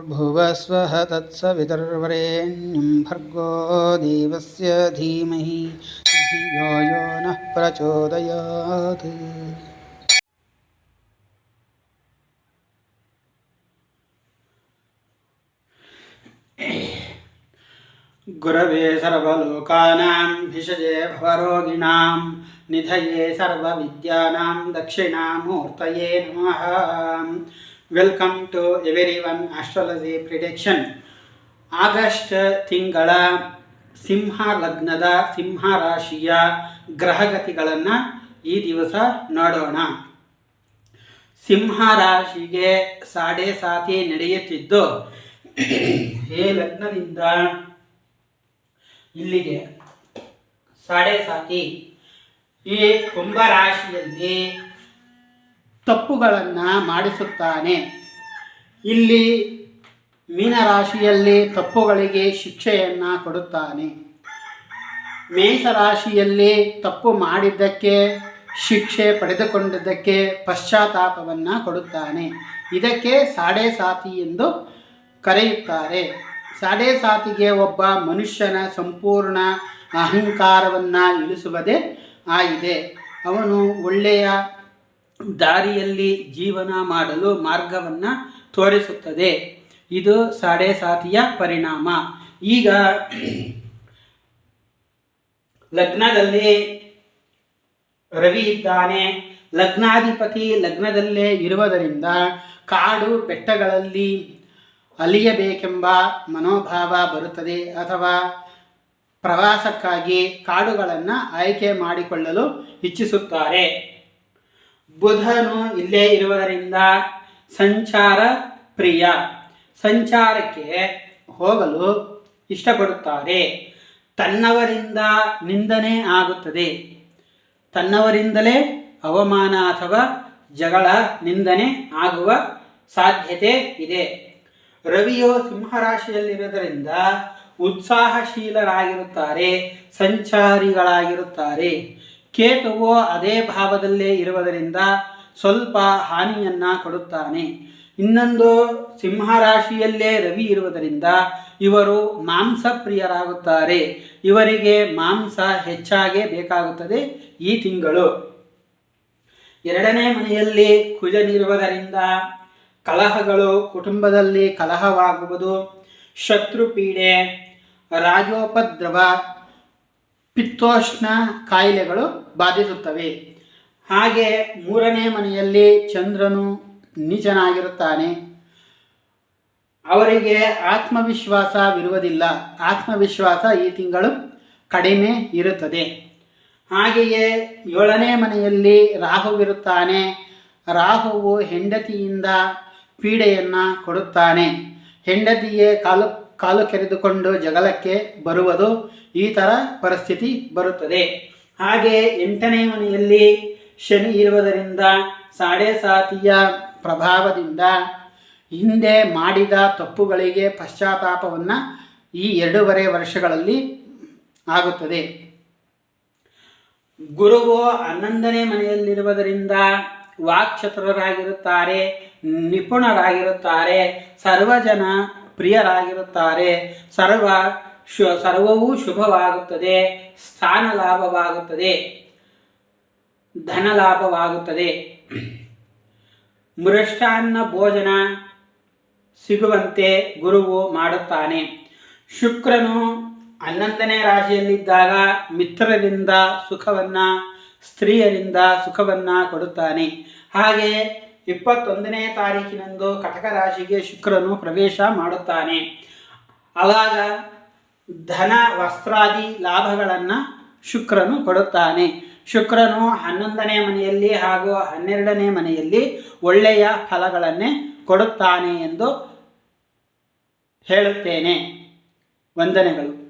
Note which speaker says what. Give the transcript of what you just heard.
Speaker 1: भूर्भुवस्वः तत्सवितुर्वरेण्यं भर्गो देवस्य धीमहि धियो यो नः प्रचोदयात् गुरवे सर्वलोकानां भिषजे भवरोगिणां निधये सर्वविद्यानां दक्षिणामूर्तये नमः welcome to everyone astrology prediction August ತಿಂಗಳ ಸಿಂಹ ಲಗ್ನದ ಸಿಂಹ ರಾಶಿಯ ಗ್ರಹಗತಿಗಳನ್ನು ಈ ದಿವಸ ನೋಡೋಣ. ಸಿಂಹ ರಾಶಿಗೆ ಸಾಡೆ ಸಾತಿ ನಡೆಯುತ್ತಿದ್ದು, ಹೇ ಲಗ್ನದಿಂದ ಇಲ್ಲಿಗೆ. ಸಾಡೆ ಸಾತಿ ಈ ಕುಂಭರಾಶಿಯಲ್ಲಿ ತಪ್ಪುಗಳನ್ನು ಮಾಡಿಸುತ್ತಾನೆ. ಇಲ್ಲಿ ಮೀನರಾಶಿಯಲ್ಲಿ ತಪ್ಪುಗಳಿಗೆ ಶಿಕ್ಷೆಯನ್ನು ಕೊಡುತ್ತಾನೆ. ಮೇಷರಾಶಿಯಲ್ಲಿ ತಪ್ಪು ಮಾಡಿದ್ದಕ್ಕೆ, ಶಿಕ್ಷೆ ಪಡೆದುಕೊಂಡಿದ್ದಕ್ಕೆ ಪಶ್ಚಾತ್ತಾಪವನ್ನು ಕೊಡುತ್ತಾನೆ. ಇದಕ್ಕೆ ಸಾಡೆ ಸಾತಿ ಎಂದು ಕರೆಯುತ್ತಾರೆ. ಸಾಡೆ ಸಾತಿಗೆ ಒಬ್ಬ ಮನುಷ್ಯನ ಸಂಪೂರ್ಣ ಅಹಂಕಾರವನ್ನು ಇಳಿಸುವುದೇ ಆಗಿದೆ. ಅವನು ಒಳ್ಳೆಯ ದಾರಿಯಲ್ಲಿ ಜೀವನ ಮಾಡಲು ಮಾರ್ಗವನ್ನು ತೋರಿಸುತ್ತದೆ. ಇದು ಸಾಡೆ ಸಾತಿಯ ಪರಿಣಾಮ. ಈಗ ಲಗ್ನದಲ್ಲಿ ರವಿ ಇದ್ದಾನೆ. ಲಗ್ನಾಧಿಪತಿ ಲಗ್ನದಲ್ಲೇ ಇರುವುದರಿಂದ ಕಾಡು ಬೆಟ್ಟಗಳಲ್ಲಿ ಅಲಿಯಬೇಕೆಂಬ ಮನೋಭಾವ ಬರುತ್ತದೆ ಅಥವಾ ಪ್ರವಾಸಕ್ಕಾಗಿ ಕಾಡುಗಳನ್ನು ಆಯ್ಕೆ ಮಾಡಿಕೊಳ್ಳಲು ಇಚ್ಛಿಸುತ್ತಾರೆ. ಬುಧನು ಇಲ್ಲೇ ಇರುವುದರಿಂದ ಸಂಚಾರ ಪ್ರಿಯ. ಸಂಚಾರಕ್ಕೆ ಹೋಗಲು ಇಷ್ಟಪಡುತ್ತಾರೆ. ತನ್ನವರಿಂದ ನಿಂದನೆ ಆಗುತ್ತದೆ. ತನ್ನವರಿಂದಲೇ ಅವಮಾನ ಅಥವಾ ಜಗಳ ನಿಂದನೆ ಆಗುವ ಸಾಧ್ಯತೆ ಇದೆ. ರವಿಯು ಸಿಂಹರಾಶಿಯಲ್ಲಿರುವುದರಿಂದ ಉತ್ಸಾಹಶೀಲರಾಗಿರುತ್ತಾರೆ, ಸಂಚಾರಿಗಳಾಗಿರುತ್ತಾರೆ. ಕೇತುವು ಅದೇ ಭಾವದಲ್ಲೇ ಇರುವುದರಿಂದ ಸ್ವಲ್ಪ ಹಾನಿಯನ್ನು ಕೊಡುತ್ತಾನೆ. ಇನ್ನೊಂದು, ಸಿಂಹರಾಶಿಯಲ್ಲೇ ರವಿ ಇರುವುದರಿಂದ ಇವರು ಮಾಂಸ ಪ್ರಿಯರಾಗುತ್ತಾರೆ ಇವರಿಗೆ ಮಾಂಸ ಹೆಚ್ಚಾಗೇ ಬೇಕಾಗುತ್ತದೆ ಈ ತಿಂಗಳು. ಎರಡನೇ ಮನೆಯಲ್ಲಿ ಕುಜನಿರುವುದರಿಂದ ಕಲಹಗಳು ಕುಟುಂಬದಲ್ಲಿ ಕಲಹವಾಗುವುದು ಶತ್ರು ಪೀಡೆ ರಾಜೋಪದ್ರವ ಪಿತ್ತೋಷ್ಣ ಕಾಯಿಲೆಗಳು ಬಾಧಿಸುತ್ತವೆ. ಹಾಗೆ ಮೂರನೇ ಮನೆಯಲ್ಲಿ ಚಂದ್ರನು ನೀಚನಾಗಿರುತ್ತಾನೆ ಅವರಿಗೆ ಆತ್ಮವಿಶ್ವಾಸವಿರುವುದಿಲ್ಲ ಆತ್ಮವಿಶ್ವಾಸ ಈ ತಿಂಗಳು ಕಡಿಮೆ ಇರುತ್ತದೆ. ಹಾಗೆಯೇ ಏಳನೇ ಮನೆಯಲ್ಲಿ ರಾಹುವಿರುತ್ತಾನೆ ರಾಹುವು ಹೆಂಡತಿಯಿಂದ ಪೀಡೆಯನ್ನು ಕೊಡುತ್ತಾನೆ. ಹೆಂಡತಿಯೇ ಕಾಲು ಕಾಲು ಕೆರೆದುಕೊಂಡು ಜಗಳಕ್ಕೆ ಬರುವುದು ಈ ಥರ ಪರಿಸ್ಥಿತಿ ಬರುತ್ತದೆ. ಹಾಗೆ ಎಂಟನೇ ಮನೆಯಲ್ಲಿ ಶನಿ ಇರುವುದರಿಂದ ಸಾಡೆ ಸಾತಿಯ ಪ್ರಭಾವದಿಂದ ಹಿಂದೆ ಮಾಡಿದ ತಪ್ಪುಗಳಿಗೆ ಪಶ್ಚಾತ್ತಾಪವನ್ನು ಈ ಎರಡೂವರೆ ವರ್ಷಗಳಲ್ಲಿ ಆಗುತ್ತದೆ. ಗುರುವು ಹನ್ನೊಂದನೇ ಮನೆಯಲ್ಲಿರುವುದರಿಂದ ವಾಕ್ಚತುರರಾಗಿರುತ್ತಾರೆ, ನಿಪುಣರಾಗಿರುತ್ತಾರೆ, ಸರ್ವಜನ ಪ್ರಿಯರಾಗಿರುತ್ತಾರೆ. ಸರ್ವ ಶು, ಸರ್ವವೂ ಶುಭವಾಗುತ್ತದೆ. ಸ್ಥಾನ ಲಾಭವಾಗುತ್ತದೆ ಧನ ಲಾಭವಾಗುತ್ತದೆ ಮೃಷ್ಟಾನ್ನ ಭೋಜನ ಸಿಗುವಂತೆ ಗುರುವು ಮಾಡುತ್ತಾನೆ. ಶುಕ್ರನು ಹನ್ನೊಂದನೇ ರಾಶಿಯಲ್ಲಿದ್ದಾಗ ಮಿತ್ರರಿಂದ ಸುಖವನ್ನು, ಸ್ತ್ರೀಯರಿಂದ ಸುಖವನ್ನು ಕೊಡುತ್ತಾನೆ. ಹಾಗೆ ಇಪ್ಪತ್ತೊಂದನೇ ತಾರೀಕಿನಂದು ಕಟಕ ರಾಶಿಗೆ ಶುಕ್ರನು ಪ್ರವೇಶ ಮಾಡುತ್ತಾನೆ. ಆವಾಗ ಧನ, ವಸ್ತ್ರಾದಿ ಲಾಭಗಳನ್ನು ಶುಕ್ರನು ಕೊಡುತ್ತಾನೆ. ಶುಕ್ರನು ಹನ್ನೊಂದನೇ ಮನೆಯಲ್ಲಿ ಹಾಗೂ ಹನ್ನೆರಡನೇ ಮನೆಯಲ್ಲಿ ಒಳ್ಳೆಯ ಫಲಗಳನ್ನೇ ಕೊಡುತ್ತಾನೆ ಎಂದು ಹೇಳುತ್ತೇನೆ. ವಂದನೆಗಳು.